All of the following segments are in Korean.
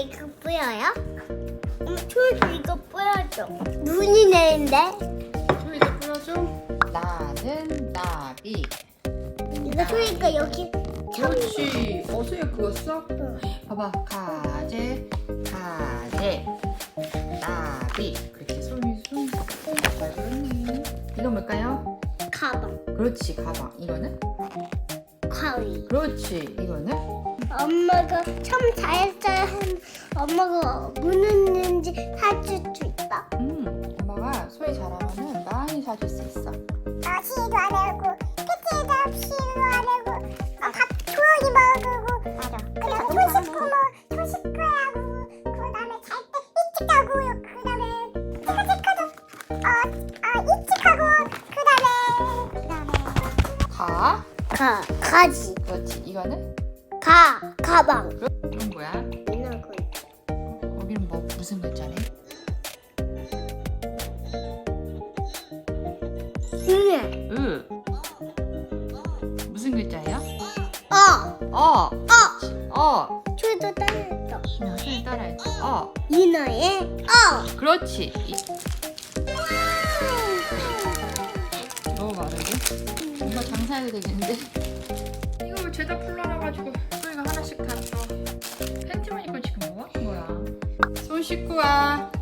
이거 보여요? 엄마 초이도 이거 보여줘. 눈이 내린데? 소희도 풀어줘. 나는 나비. 이거 초이가 여기 참. 그렇지. 어, 소희가 그거 써? 봐봐. 가재, 가재, 나비. 그렇게 손이 손. 잘 그렸네. 이건 뭘까요? 가방, 그렇지, 가방. 이거는? 가위. 그렇지. 이거는? 엄마가 참 잘했어요. 한 엄마가 무는지 사줄 수 있다. 음, 엄마가 소희 잘하면은 많이 사줄 수 있어. 아, 시도 안 하고, 패티도 시도 안 하고, 아, 밥 조용히 먹고. 맞아. 그다음에 손 씻고 뭐, 손 씻고 하고, 그다음에 잘 때 일찍 하고요. 그다음에 체크 체크도, 어, 어, 일찍 하고, 그다음에, 그다음에. 가. 가, 가지. 그렇지. 이거는? 가, 가방. 이건 뭐야? 이런 거. 여기는 뭐 무슨 글자래? 응. 으. 무슨 글자예요? 어, 어. 어. 어. 초이도 따라했어. 어, 소희 따라해. 어. 이너의 어. 그렇지. 이- 너무 마르게. 이거 장사해도 되겠는데? 죄다 풀러놔가지고 소희가 하나씩 다 줘. 팬티만 입고 지금 뭐 하는 거야? 손 씻고 와.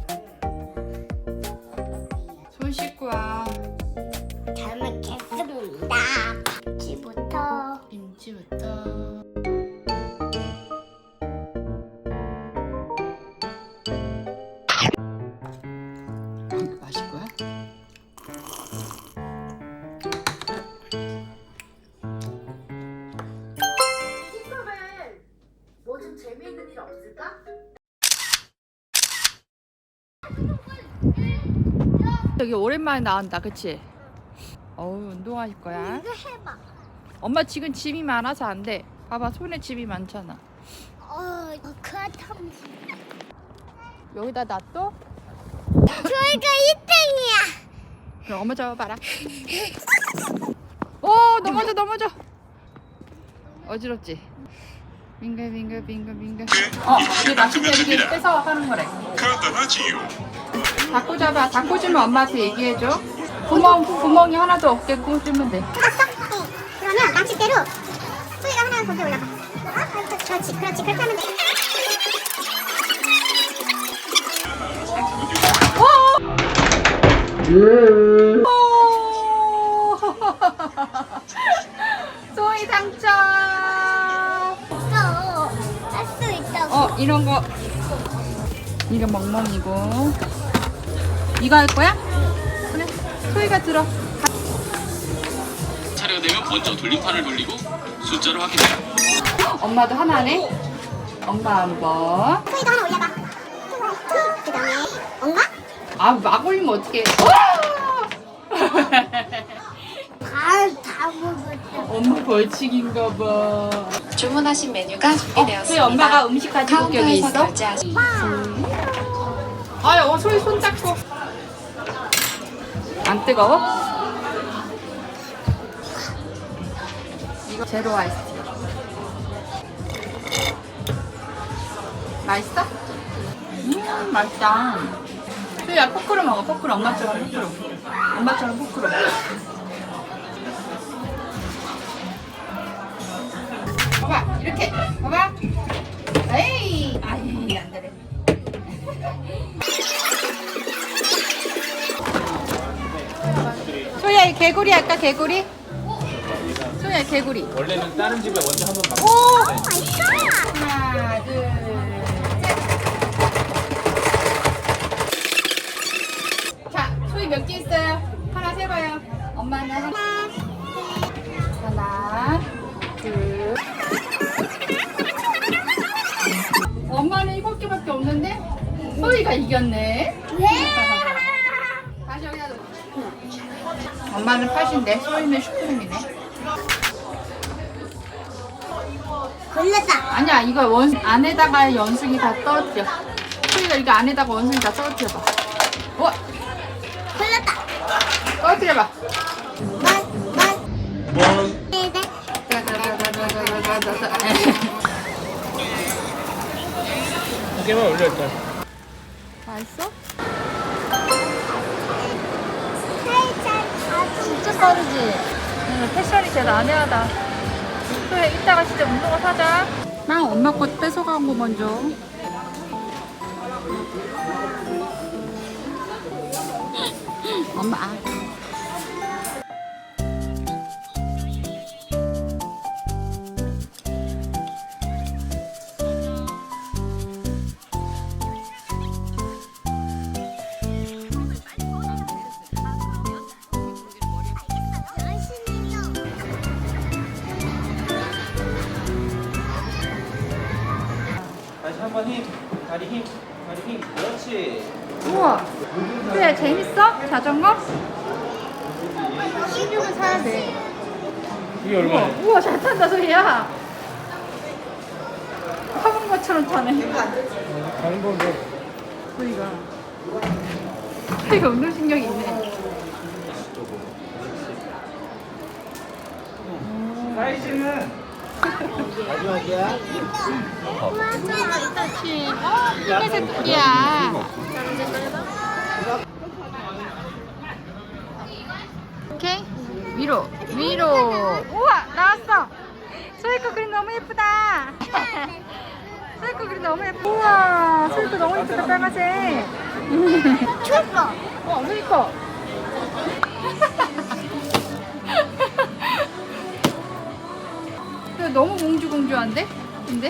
뭐 좀 재미있는 일 없을까? 여기 오랜만에 나온다, 그치? 어우, 운동하실 거야. 이거 해봐. 엄마 지금 짐이 많아서 안 돼. 봐봐, 손에 짐이 많잖아. 어, 그렇다면. 여기다 놔둬? 저희가 1등이야. 그럼 엄마 잡아봐라. 오, 넘어져, 넘어져. 어지럽지? 빙글, 빙글, 빙글, 빙글. 어, 이게 낚싯대 이렇게 뺏어 하는 거래. 간단하지요. 다 꽂아봐. 다 꽂으면 엄마한테 얘기해줘. 구멍, 구멍이 하나도 없게 꽂으면 돼. 그러면 낚싯대로 소리가 하나 거기 올라가. 어? 그렇지, 그렇지, 그렇게 하면 돼. 오! 소희 당첨! 어, 이런 거. 이거 멍멍이고. 이거 할 거야? 그래. 소희가 들어. 차례가 되면 먼저 돌림판을 돌리고 숫자를 확인해요. 엄마도 하나네. 엄마 한 번. 소리도 하나 올려봐. 그 다음에 엄마? 아, 막 올리면 어떡해. 다, 다 먹었다. 엄마 벌칙인가 봐. 주문하신 메뉴가 어, 준비되었습니다. 소희 엄마가 음식 가지고 올 여기 카운터에서 있어? 결제하시. 아유, 어, 소희 손 닦고. 안 뜨거워? 이거 제로 아이스티. 맛있어? 음, 맛있다. 소희야, 포크로 먹어, 포크로. 엄마처럼 포크로. 엄마처럼 포크로. 봐봐, 이렇게. 봐봐. 에이, 아이, 안 되네. 소희야 이 개구리 할까 개구리? 소희야 개구리 원래는 다른 집에 먼저 한번 막 오! 하나 둘셋 자 소희 몇개 있어요? 하나 세봐요 엄마는 하나 개밖에 없는데 소희가 이겼네. 다시 여기다 놓 엄마는 팥인데 소희는 슈크림이네. 걸렸다. 아니야 이거 원 안에다가 연승이 다 떨어뜨려. 소희가 이거 안에다가 원숭이 다 떨어뜨려봐. 어? 걸렸다. 떨어뜨려봐. 만, 만. 네, 네. 개만 올려 일단. 맛있어? 진짜 빠르지? 응, 패션이 제일 난해하다. 그래, 이따가 진짜 운동화 사자. 나 엄마 것 뺏어간 거 먼저. 엄마. 다리 힘. 다리 힘. 그렇지. 우와. 그래, 재밌어? 자전거? 16을 사야 돼. 이게 얼마야? 우와, 잘 탄다, 소희야. 타본 것처럼 타네. 건데. 소희가. 소희가 운동신경이 있네. 사이즈는 마지막이야. 그렇지. 어, 흰색 꿀이야. 오케이. 위로, 위로. 우와, 나왔어. 거 그림 너무 예쁘다. 거 그림 너무 예쁘다. 우와, 거 너무 예쁘다, 빨간색. 좋을까? 어, 소희 거. 공주공주한데? 근데?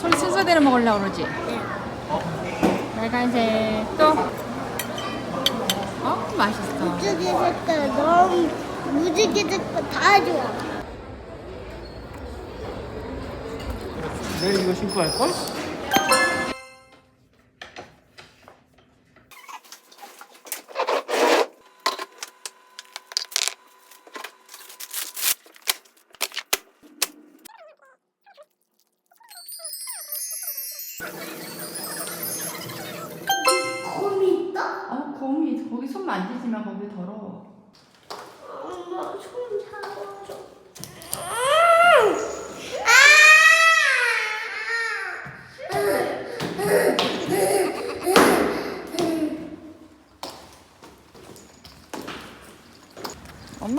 소리 순서대로 먹으려고 그러지? 빨간색 또? 어? 맛있어 무지개 색깔 너무 무지개 색깔 다 좋아. 내일 이거 신고 할 걸?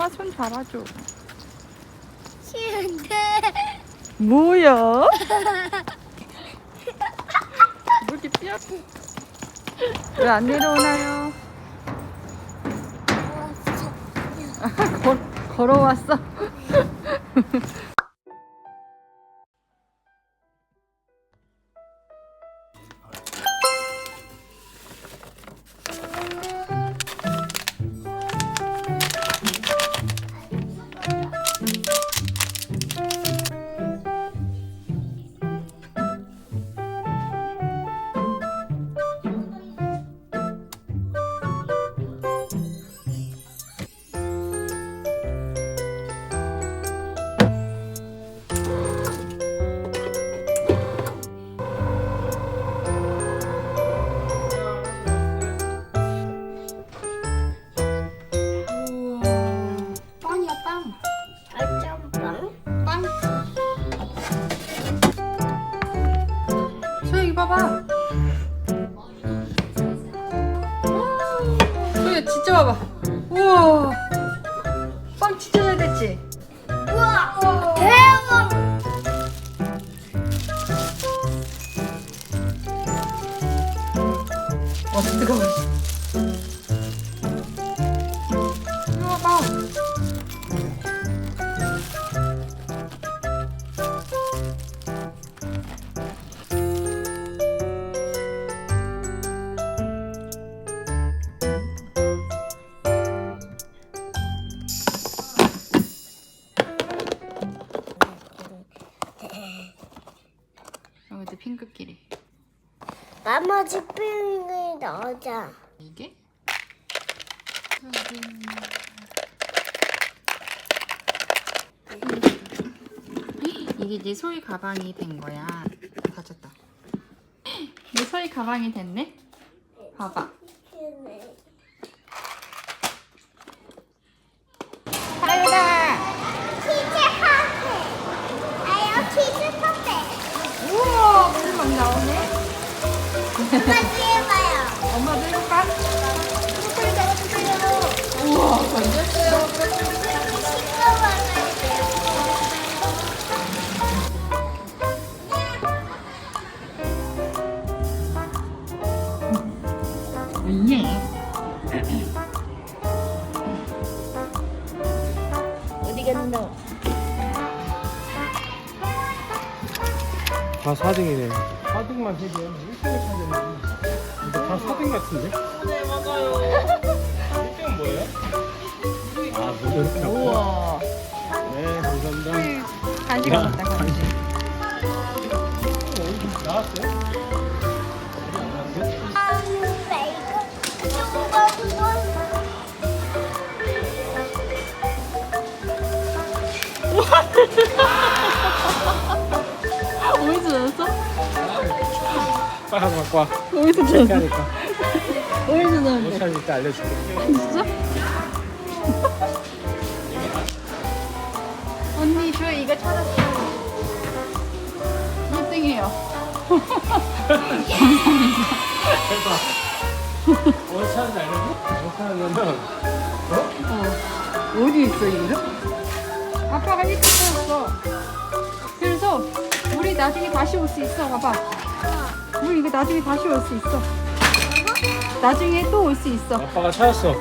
엄마 손 잡아줘 싫은데. 뭐야? 뭐 이렇게 삐약해 왜안 내려오나요? 걸, 걸어왔어 어 뜨거워. 넣자. 이게? 음. 이게 네 소희 가방이 된 거야. 가졌다. 네 소희 가방이 됐네. 봐봐. 아유 4등이네 4등만 3개야 1등을 찾았네 이거 다 4등 같은데? 네 맞아요 1등은 뭐예요? 아 하고 우와. 네 감사합니다 간식 먹었다, 간식. 어디 나왔어요? 어 빨리 하나 갖고 와 어디서 어떻게 나왔어? 하니까 어디서 못? 찾을 때 알려줄게 진짜? 언니 저 이거 찾았어요 1등이에요 대박 어디 찾는지 알려줘? 못 찾으면 어. 어디 있어 이거? 아빠가 1등 찾았어 그래서 우리 나중에 다시 올 수 있어 봐봐 우리 이거 나중에 다시 올 수 있어 나중에 또 올 수 있어 아빠가 찾았어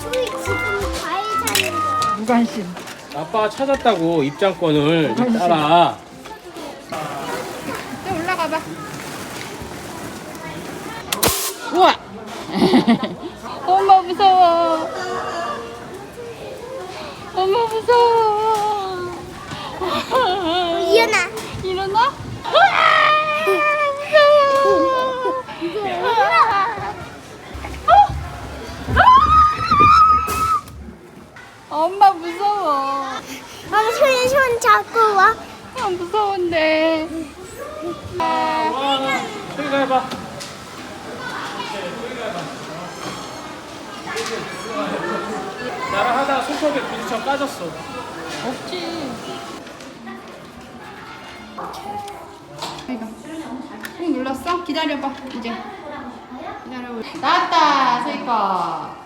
저희 지금 과일 사는 거. 무관심 아빠가 찾았다고 입장권을 따라 또 올라가 봐. 우와. 엄마 무서워. 엄마 무서워. 이현아. 일어나? 우와, 엄마 무서워. 엄마 손, 손 잡고 와. 아, 무서운데. 아, 와 소리가 해봐 나랑 하다가 손톱에 부딪혀 까졌어 없지. 이거. 꾹 눌렀어? 기다려봐, 이제. 기다려. 나왔다, 세이가.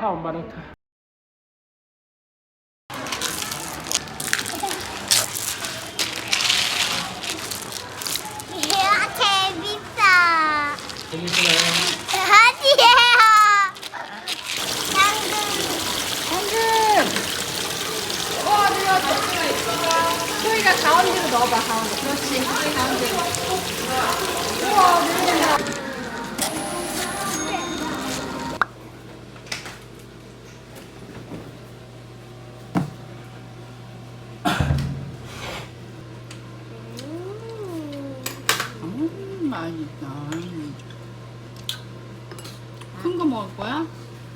타 엄마랑 타 이야, 재밌어. 재밌으나요? 아니에요. 당근. 방금. 와, 들어왔다. 소희가 가운데로 넣어봐, 가운데. 그렇지. 가운데로. 우와, 늘린다. 음, 맛있다. 큰 거 먹을 거야?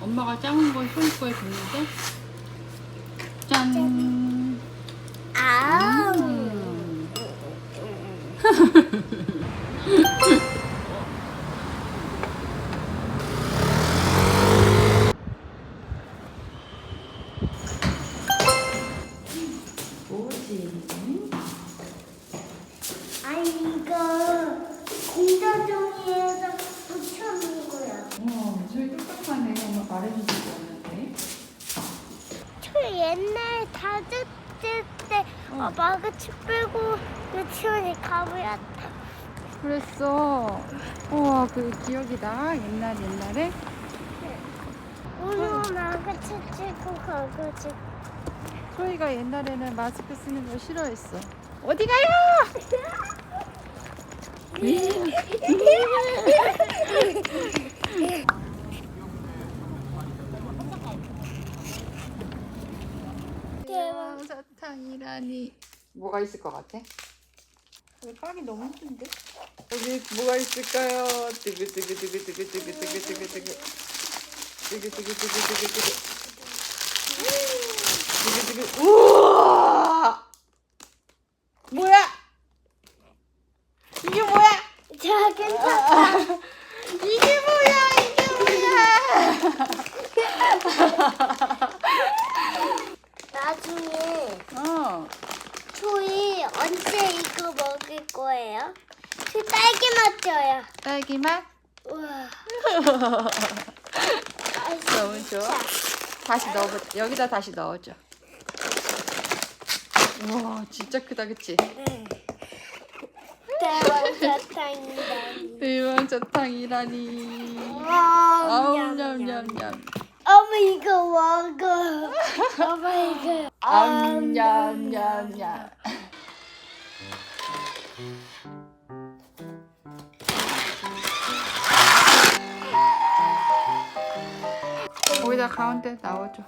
엄마가 작은 거 소희 거에 줬는데? 짠! 아우. 음. 아니, 이거 공자종이에서 붙여놓은 거야. 어, 저희 똑똑하네. 엄마 말해주지 않았는데. 저 옛날 다들 때 어. 마그치 빼고 유치원에 가보였다. 그랬어. 우와, 그 기억이다. 옛날 옛날에. 오늘 마그치 찍고 가가지고. 소희가 옛날에는 마스크 쓰는 거 싫어했어. 어디 가요? 대박. 사탕이라니. 뭐가 있을 것 같아? 근데 빵이 너무 힘든데? 여기 뭐가 있을까요? 뜨그뜨그뜨그뜨그뜨그뜨그뜨그 뜨그뜨그뜨그뜨그뜨그 뜨그뜨그 우와! 뭐야? 이게 뭐야? 자, 괜찮다. 이게 뭐야? 이게 뭐야? 나중에 어. 저희 언제 이거 먹을 거예요? 저 딸기 맛 줘요. 딸기 맛? 우와. 너무 좋아. 다시 넣어 여기다 다시 넣어줘. 우와 진짜 크다 그치? 네. 대왕 사탕이라니. 대왕 사탕이라니. 아우 냠냠냠. 엄마 이거 먹어. 엄마 이거. 냠냠냠냠. 가운데 넣어줘.